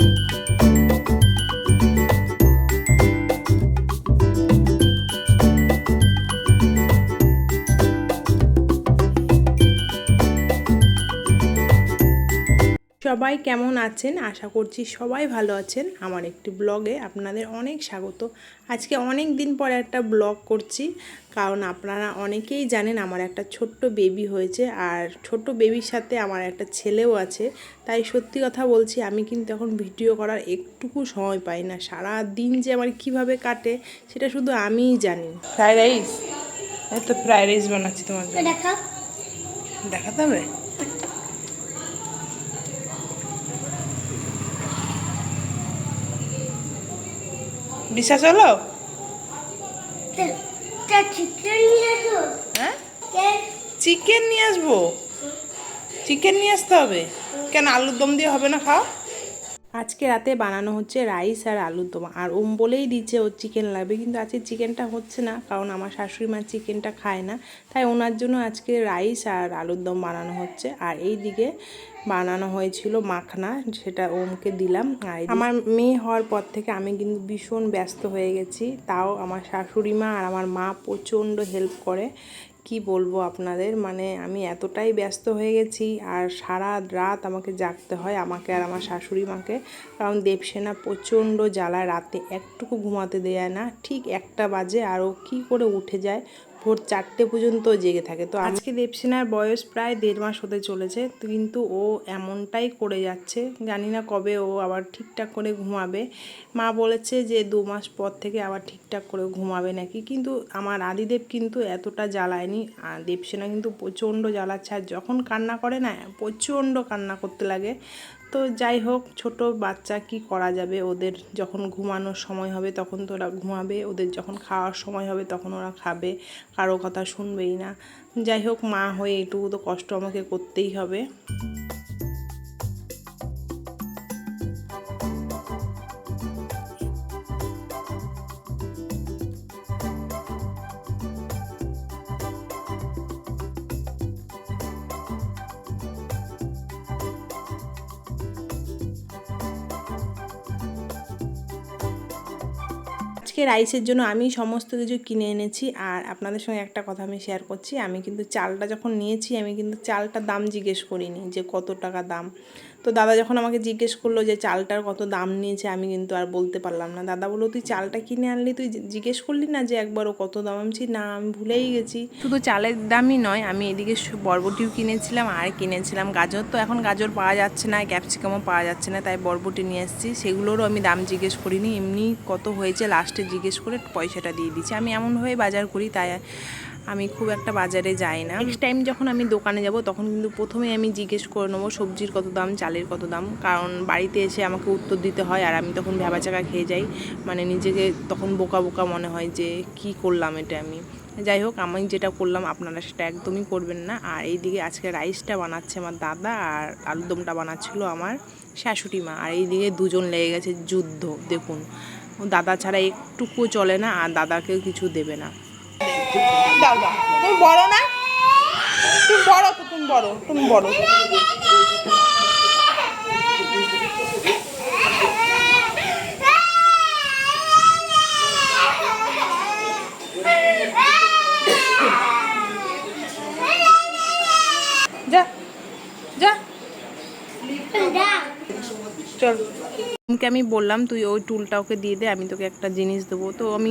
you. সবাই কেমন আছেন? আশা করছি সবাই ভালো আছেন। আমার একটি ব্লগে আপনাদের অনেক স্বাগত। আজকে অনেক দিন পর একটা ব্লগ করছি কারণ আপনারা অনেকেই জানেন আমার একটা ছোট্ট বেবি হয়েছে আর ছোট্ট বেবির সাথে আমার একটা ছেলেও আছে। তাই সত্যি কথা বলছি আমি কিন্তু এখন ভিডিও করার একটুকু সময় পাই না। সারা দিন যে আমার কীভাবে কাটে সেটা শুধু আমিই জানি। Fried rice? এই তো ফ্রাইড রাইস বানাচ্ছি তোমার দেখা দেখাতে হবে? বিশ্বাস হলো? চিকেন নিয়ে হ্যাঁ? চিকেন আসব? চিকেন নিয়ে আসতে হবে? কেন আলুর দম দিয়ে হবে না খাওয়া আজকে রাতে বানানো হচ্ছে রাইস আর আলুর দম। আর ওম বলেই দিচ্ছে ওর চিকেন লাগবে, কিন্তু আজকে চিকেনটা হচ্ছে না, কারণ আমার শাশুড়ি মা চিকেনটা খায় না। তাই ওনার জন্য আজকে রাইস আর আলুর দম বানানো হচ্ছে। আর এই দিকে বানানো হয়েছিল মাখনা, সেটা ওমকে দিলাম। আর আমার মেয়ে হওয়ার পর থেকে আমি কিন্তু ভীষণ ব্যস্ত হয়ে গেছি। তাও আমার শাশুড়ি মা আর আমার মা প্রচণ্ড হেল্প করে। কি বলব আপনাদের? মানে আমি এতটাই ব্যস্ত হয়ে গেছি আর সারা রাত আমাকে জাগতে হয় আমাকে আর আমার শাশুড়ি মাকে। কারণ দেবসেনা প্রচণ্ড জ্বালায়, রাতে একটুকু ঘুমাতে দেয় না। ঠিক একটা বাজে আরও কি করে উঠে যায় ভোর চারটে পর্যন্ত জেগে থাকে। তো আজকে দেবসেনার বয়স প্রায় দেড় মাস হতে চলেছে কিন্তু ও এমনটাই করে যাচ্ছে জানি না কবে ও আবার ঠিকঠাক করে ঘুমাবে। মা বলেছে যে দু মাস পর থেকে আবার ঠিকঠাক করে ঘুমাবে নাকি কিন্তু আমার আদিদেব কিন্তু এতটা জ্বালায়নি। আর দেবসেনা কিন্তু প্রচণ্ড জ্বালাচ্ছে আর যখন কান্না করে না প্রচণ্ড কান্না করতে লাগে। তো যাই হোক, ছোট বাচ্চা কি করা যাবে? ওদের যখন ঘুমানোর সময় হবে তখন তো ওরা ঘুমাবে, ওদের যখন খাওয়ার সময় হবে তখন ওরা খাবে, কারও কথা শুনবেই না। যাই হোক, মা হয়ে এটুকু তো কষ্ট আমাকে করতেই হবে। আজকে রাইসের জন্য আমি সমস্ত কিছু কিনে এনেছি আর আপনাদের সঙ্গে একটা কথা আমি শেয়ার করছি। আমি কিন্তু চালটা যখন নিয়েছি, আমি কিন্তু চালটা দাম জিজ্ঞেস করিনি যে কত টাকা দাম। তো দাদা যখন আমাকে জিজ্ঞেস করল যে চালটার কত দাম নিয়েছে, আমি কিন্তু আর বলতে পারলাম না। দাদা বলল, তুই চালটা কিনে আনলি? তুই জিজ্ঞেস করলি না যে একবারও কত দাম? আমি না, আমি ভুলেই গেছি। শুধু চালের দামই নয়, আমি এদিকে বরবটিও কিনেছিলাম আর কিনেছিলাম গাজর। তো এখন গাজর পাওয়া যাচ্ছে না, ক্যাপসিকামও পাওয়া যাচ্ছে না, তাই বরবটি নিয়ে এসেছি। সেগুলোরও আমি দাম জিজ্ঞেস করিনি। এমনি কত হয়েছে, লাস্টে জিজ্ঞেস করে পয়সাটা দিয়ে দিচ্ছি আমি এমনভাবে বাজার করি, তাই আমি খুব একটা বাজারে যাই না। নেক্সট টাইম যখন আমি দোকানে যাব, তখন কিন্তু প্রথমে আমি জিজ্ঞেস করে নেব সবজির কত দাম, চালের কত দাম। কারণ বাড়িতে এসে আমাকে উত্তর দিতে হয় আর আমি তখন ভেবাচাকা খেয়ে যাই। মানে নিজেকে তখন বোকা বোকা মনে হয় যে, কি করলাম এটা আমি। যাই হোক, আমি যেটা করলাম আপনারা সেটা একদমই করবেন না। আর এইদিকে আজকে রাইসটা বানাচ্ছে আমার দাদা আর আলুদমটা বানাচ্ছিল আমার শাশুড়ি মা। আর এইদিকে দুজন লেগে গেছে যুদ্ধ, দেখুন। দাদা ছাড়া একটুকু চলে না আর দাদাকেও কিছু দেবে না। দাও তুমি বড় না? তুমি বড় তো তুমি বড় তুমি বড়। যা যা। চল। ওকে আমি বললাম, তুই ওই টুলটা ওকে দিয়ে দে, আমি তোকে একটা জিনিস দেবো। তো আমি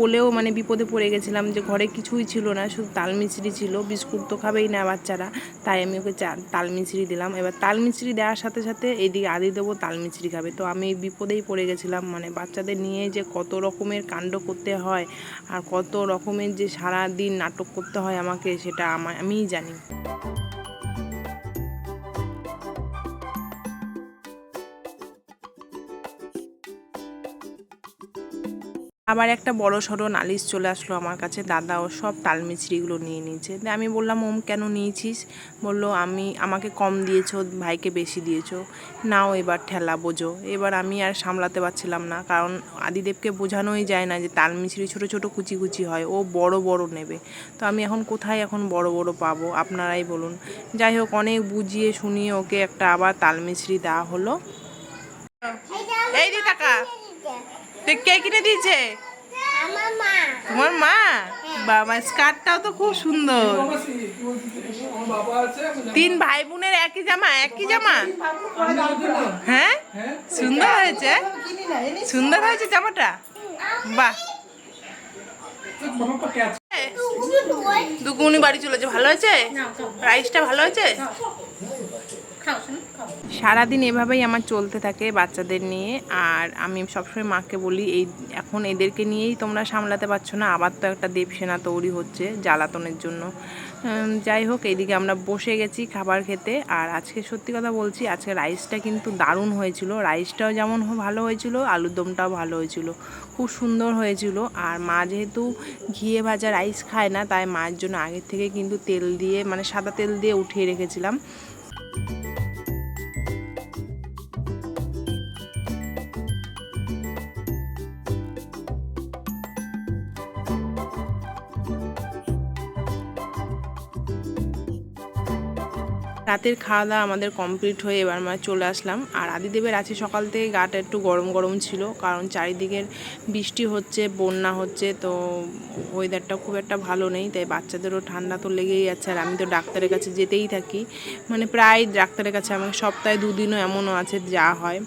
বলেও মানে বিপদে পড়ে গেছিলাম যে ঘরে কিছুই ছিল না, শুধু তাল ছিল, বিস্কুট তো খাবেই না বাচ্চারা। তাই আমি ওকে চা, তাল মিছরি দিলাম। এবার তাল দেওয়ার সাথে সাথে এদিকে আদি দেবো তাল মিছরি খাবে। তো আমি বিপদেই পড়ে গেছিলাম মানে বাচ্চাদের নিয়ে যে কত রকমের কাণ্ড করতে হয় আর কত রকমের যে সারা দিন নাটক করতে হয় আমাকে, সেটা আমার আমিই জানি। আবার একটা বড় সড়ো নালিশ চলে আসলো আমার কাছে। দাদা ও সব তাল মিছরিগুলো নিয়ে নিয়েছে। আমি বললাম ওম কেন নিয়েছিস? বলল আমি আমাকে কম দিয়েছ ভাইকে বেশি দিয়েছ। নাও এবার ঠেলা বোঝো। এবার আমি আর সামলাতে পারছিলাম না কারণ আদিদেবকে বোঝানোই যায় না যে তাল মিছরি ছোটো ছোটো কুচি কুচি হয় ও বড় বড় নেবে। তো আমি এখন কোথায় এখন বড় বড় পাবো আপনারাই বলুন। যাই হোক অনেক বুঝিয়ে শুনিয়ে ওকে একটা আবার তাল মিছরি দেওয়া হলো। এই দি টাকা তুই কে কিনে দিয়েছে? তোমার মা? বাবা স্কার্টটাও তো খুব সুন্দর। তিন ভাই বোনের একই জামা একই জামা? হ্যাঁ? সুন্দর হয়েছে? সুন্দর হয়েছে জামাটা? বাহ। দুগুনি বাড়ি চলেছে ভালো হয়েছে? রাইসটা ভালো হয়েছে? সারাদিন এভাবেই আমার চলতে থাকে বাচ্চাদের নিয়ে, আর আমি সবসময় মাকে বলি, এই, এখন এদেরকে নিয়েই তোমরা সামলাতে পারছ না, আবার তো একটা দেবসেনা তৈরি হচ্ছে জ্বালাতনের জন্য। যাই হোক এইদিকে আমরা বসে গেছি খাবার খেতে, আর আজকে সত্যি কথা বলছি, আজকে রাইসটা কিন্তু দারুণ হয়েছিল। রাইসটাও যেমন ভালো হয়েছিল, আলুর দমটাও ভালো হয়েছিল, খুব সুন্দর হয়েছিল। আর মা যেহেতু ঘিয়ে ভাজা রাইস খায় না, তাই মায়ের জন্য আগের থেকে কিন্তু তেল দিয়ে মানে সাদা তেল দিয়ে উঠিয়ে রেখেছিলাম। Bye. রাতের খাওয়া দাওয়া আমাদের কমপ্লিট হয়ে এবার আমরা চলে আসলাম। আর আদিদেবের আছে সকাল থেকে গাটা একটু গরম গরম ছিল, কারণ চারিদিকের বৃষ্টি হচ্ছে, বন্যা হচ্ছে, তো ওয়েদারটা খুব একটা ভালো নেই, তাই বাচ্চাদেরও ঠান্ডা তো লেগেই যাচ্ছে। আর আমি তো ডাক্তারের কাছে যেতেই থাকি। মানে প্রায় ডাক্তারের কাছে, আমাকে সপ্তাহে দুদিনও এমনও আছে যা হয়।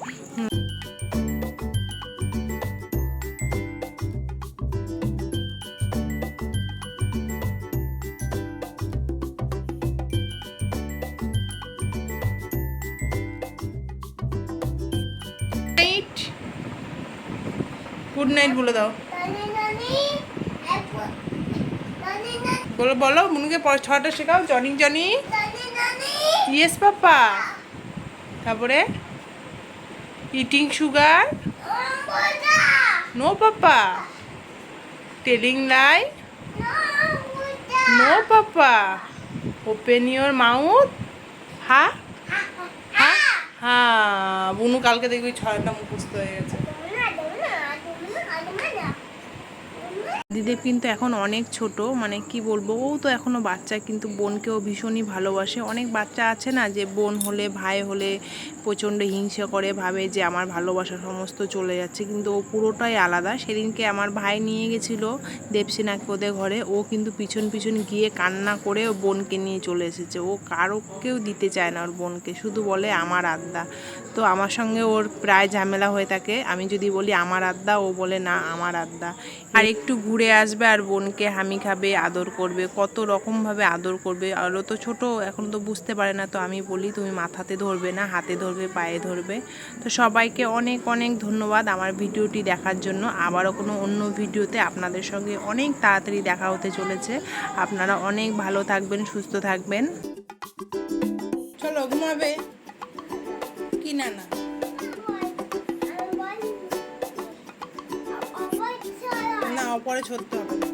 গুড নাইট বলে দাও। বলো বলো, মুনুকে ছটা শেখাও। Johnny Johnny. ইয়েস পাপা তারপরে? Eating sugar no papa telling lie no papa open your mouth হা? হা? হ্যাঁ বুনু কালকে দেখবি ছয়টা মুখস্থ হয়ে গেছে তোমরা তোমরা তোমরা তোমরা দিদির কিন্তু এখন অনেক ছোট মানে কি বলব, ও তো এখনও বাচ্চা, কিন্তু বোনকেও ভীষণই ভালোবাসে। অনেক বাচ্চা আছে না যে বোন হলে, ভাই হলে প্রচণ্ড হিংসা করে, ভাবে যে আমার ভালোবাসা সমস্ত চলে যাচ্ছে, কিন্তু ও পুরোটাই আলাদা। সেদিনকে আমার ভাই নিয়ে গেছিল দেবসেনাকে ওদের ঘরে, ও কিন্তু পিছন পিছন গিয়ে কান্না করে ও বোনকে নিয়ে চলে এসেছে। ও কারোকেও দিতে চায় না ওর বোনকে, শুধু বলে আমার আদ্দা। তো আমার সঙ্গে ওর প্রায় ঝামেলা হয়ে থাকে। আমি যদি বলি আমার আদ্দা, ও বলে না আমার আদ্দা। আর একটু ঘুরে আসবে আর বোনকে হামি খাবে, আদর করবে, কত রকমভাবে আদর করবে। আর তো ছোট, এখন তো বুঝতে পারে না। তো আমি বলি, তুমি মাথাতে ধরবে না, হাতে ধরবে, পায়ে ধরবে। তো সবাইকে অনেক অনেক ধন্যবাদ আমার ভিডিওটি দেখার জন্য। আবারও কোনো অন্য ভিডিওতে আপনাদের সঙ্গে অনেক তাড়াতাড়ি দেখা হতে চলেছে। আপনারা অনেক ভালো থাকবেন, সুস্থ থাকবেন। চলো ঘুমাবে। কি না না পরে ছড়তে হবে।